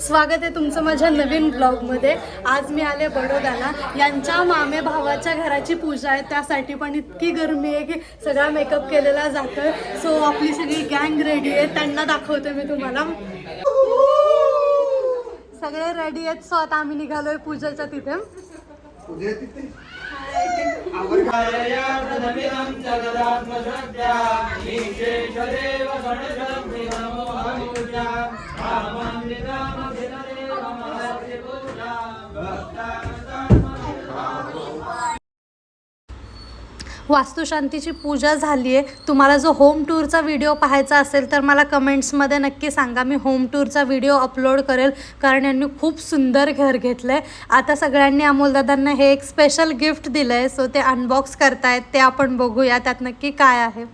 स्वागत आहे तुमचं माझ्या नवीन ब्लॉगमध्ये. आज मी आले बडोद्याला यांच्या मामे भावाच्या घराची पूजा आहे त्यासाठी पण इतकी गरमी आहे की सगळा मेकअप केलेला जातो सो आपली सगळी गँग रेडी आहे. त्यांना दाखवते मी तुम्हाला. सगळे रेडी आहेत. सो आता आम्ही निघालोय पूजेच्या तिथे. वास्तुशांतीची पूजा झाली आहे तुम्हाला जो होम टूरचा व्हिडिओ पाहायचा असेल तर मला कमेंट्समध्ये नक्की सांगा. मी होम टूरचा व्हिडिओ अपलोड करेल कारण यांनी खूप सुंदर घर घेतलं आहे आता सगळ्यांनी अमोलदादांना हे एक स्पेशल गिफ्ट दिलं आहे सो ते अनबॉक्स करतायत. ते आपण बघूया. त्यात नक्की काय आहे.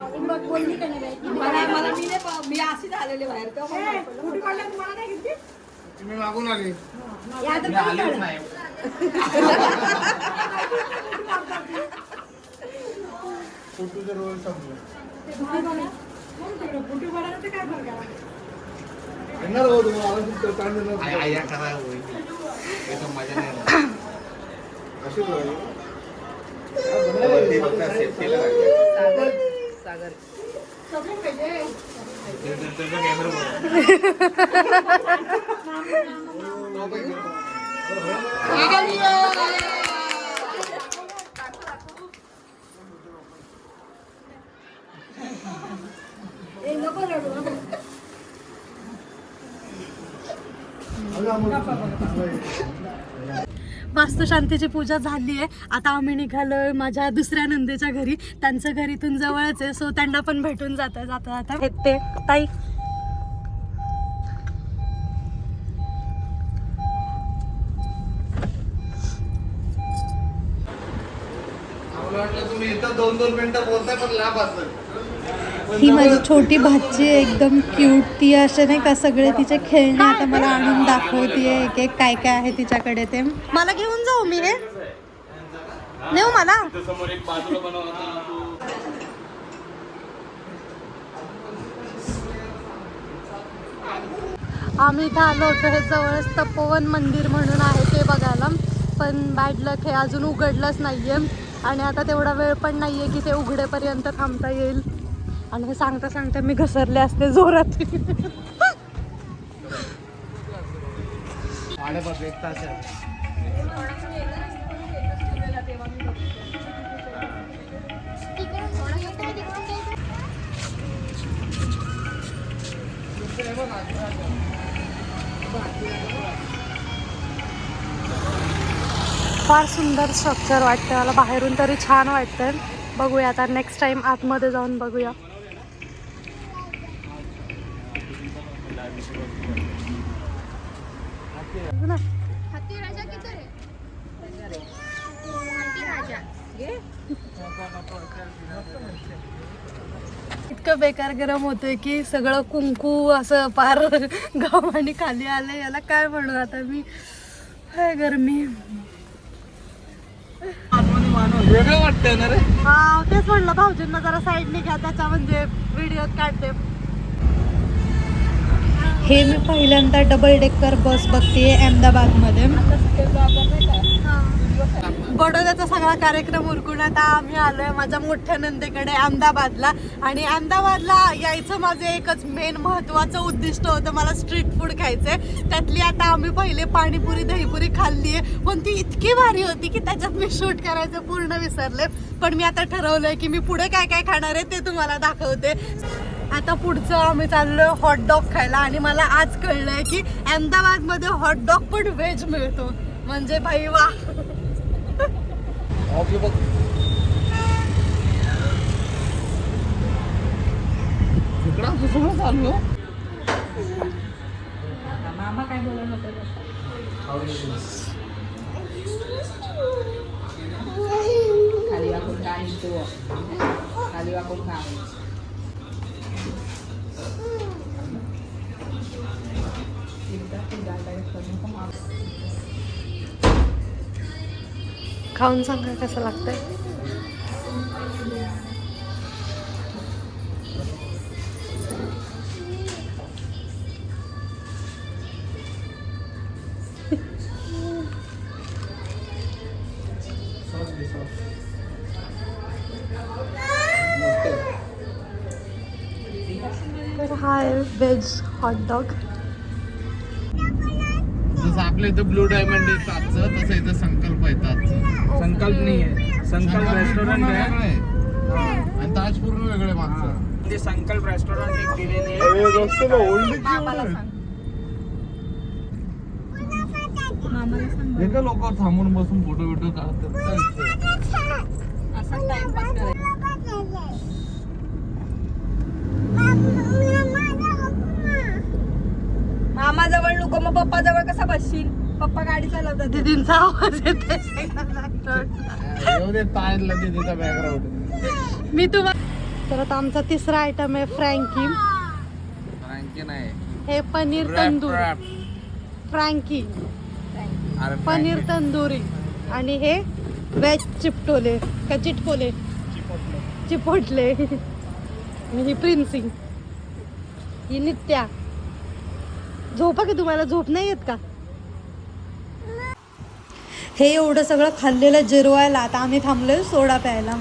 मी नाही पा- मी अशी फोटोचे रोल संपले. येणार हो तुम्हाला ताण देणार. अशी बोलायला. अगं, आम्हाला- वास्तुशांतीची पूजा झाली आहे. आता आम्ही निघालोय माझ्या दुसऱ्या नंदेच्या घरी. त्यांचं घर इथून जवळच आहे सो त्यांना पण भेटून जाता जाता जाता. येते ते ताई वाटलं तुम्ही इथं दोन दोन मिनिटं बोलताय पण लाभ असेल. ही माझी छोटी भाची आहे एकदम क्यूट ती असे नाही का सगळे तिचे खेळणे आता मला आणून दाखवतीये एक एक काय काय आहे तिच्याकडे ते. मला घेऊन जाऊ मी हे. नेऊ मला? आम्ही इथं आलो होतो हे जवळच तपोवन मंदिर म्हणून आहे ते बघायला. पण बॅड लक हे अजून उघडलंच नाही आहे आणि आता तेवढा वेळ पण नाही आहे की ते उघडेपर्यंत थांबता येईल. आणि हे सांगता सांगता मी घसरले असते जोरात. फार सुंदर स्ट्रक्चर वाटतं मला बाहेरून तरी छान वाटतंय. बघूया आता नेक्स्ट टाइम आतमध्ये जाऊन बघूया. इतकं बेकार गरम होतंय की सगळं कुंकू असं पार गावाने खाली आलंय याला काय म्हणू आता मी? काय गरमी. वेगळं वाटतंय ना रे? हा तेच म्हणलं भाऊजींना जरा साईडने घ्या त्याच्या म्हणजे व्हिडिओ काढते. हे मी पहिल्यांदा डबल डेकर बस बघते अहमदाबादमध्ये. बडोद्याचा सगळा कार्यक्रम उरकून आता आम्ही आलोय माझ्या मोठ्या नंदेकडे अहमदाबादला. आणि अहमदाबादला यायचं माझं एकच मेन महत्वाचं उद्दिष्ट होतं मला स्ट्रीट फूड खायचंय. त्यातली आता आम्ही पहिले पाणीपुरी दहीपुरी खाल्ली आहे पण ती इतकी भारी होती की त्याच्यात मी शूट करायचं पूर्ण विसरले. पण मी आता ठरवलंय की मी पुढे काय काय खाणार आहे ते तुम्हाला दाखवते. आता पुढचं आम्ही चाललोय हॉटडॉग खायला. आणि मला आज कळलंय की अहमदाबादमध्ये हॉटडॉग पण व्हेज मिळतो. म्हणजे भाई वा. ऑफी बघ. इकडं असं सगळं चालू आहे. मामा काय बोलत होते खाली वाकून खाली वाकून खा. खाऊन सांगा कसं लागतंय. तर हा आहे व्हेज हॉटडॉग आपल्या इथं ब्लू डायमंड आहे ताजचं तसं इथं संकल्प आहे ताजचं संकल्प नाही आहे संकल्प रेस्टॉरंट आहे वेगळं आहे आणि ताज पूर्ण वेगळे मागचं ते संकल्प रेस्टॉरंट एक दिलेले आहे लोक थांबून बसून फोटो बिटो काढतात? असा टाइमपास करायचा मामा जवळ नको मग पप्पा जवळ कसा बसशील? पप्पा गाडी चालवतात. दीदींचा आवाज येते मी तुम्हाला तर आता आमचा तिसरा आयटम आहे फ्रँकी आणखी नाही. हे पनीर तंदूर. फ्रँकी पनीर तंदुरी. आणि हे वेज चिपटोले. का चिटकोले? चिपोटले. ही प्रिन्सिंग ही नित्या. झोपा की तुम्हाला? झोप नाही येत का? हे एवढं सगळं खाल्लेलं जिरवायला आता आम्ही थांबलोय सोडा प्यायला.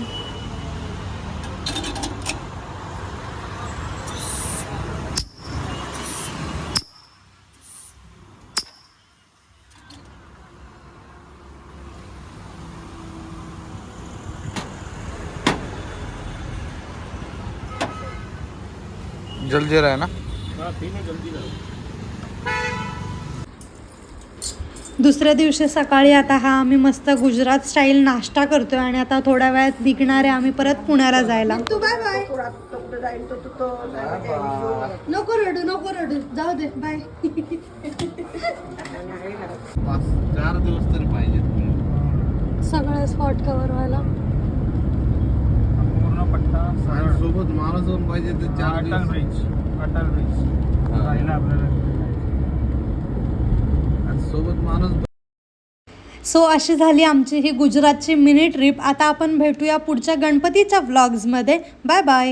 जलजीरा आहे ना? दुसऱ्या दिवशी सकाळी आता हा आम्ही मस्त गुजरात स्टाईल नाश्ता करतोय आणि आता थोड्या वेळात निघणार आहे आम्ही परत पुण्याला जायला. तू बाय बाय. नको रडू नको रडू. जाऊ दे बाय. चार दिवस तरी पाहिजेत सगळं स्पॉट कव्हर व्हायला. पूर्ण पट्टा सोबत माणूस पण पाहिजे ते चार अटल ब्रिज अटल ब्रिज. राहिला आपल्याला. सोबत माणूस सो अशी झाली आमची ही गुजरातची मिनी ट्रिप. आता आपण भेटूया पुढच्या गणपतीच्या व्लॉग्समध्ये बाय बाय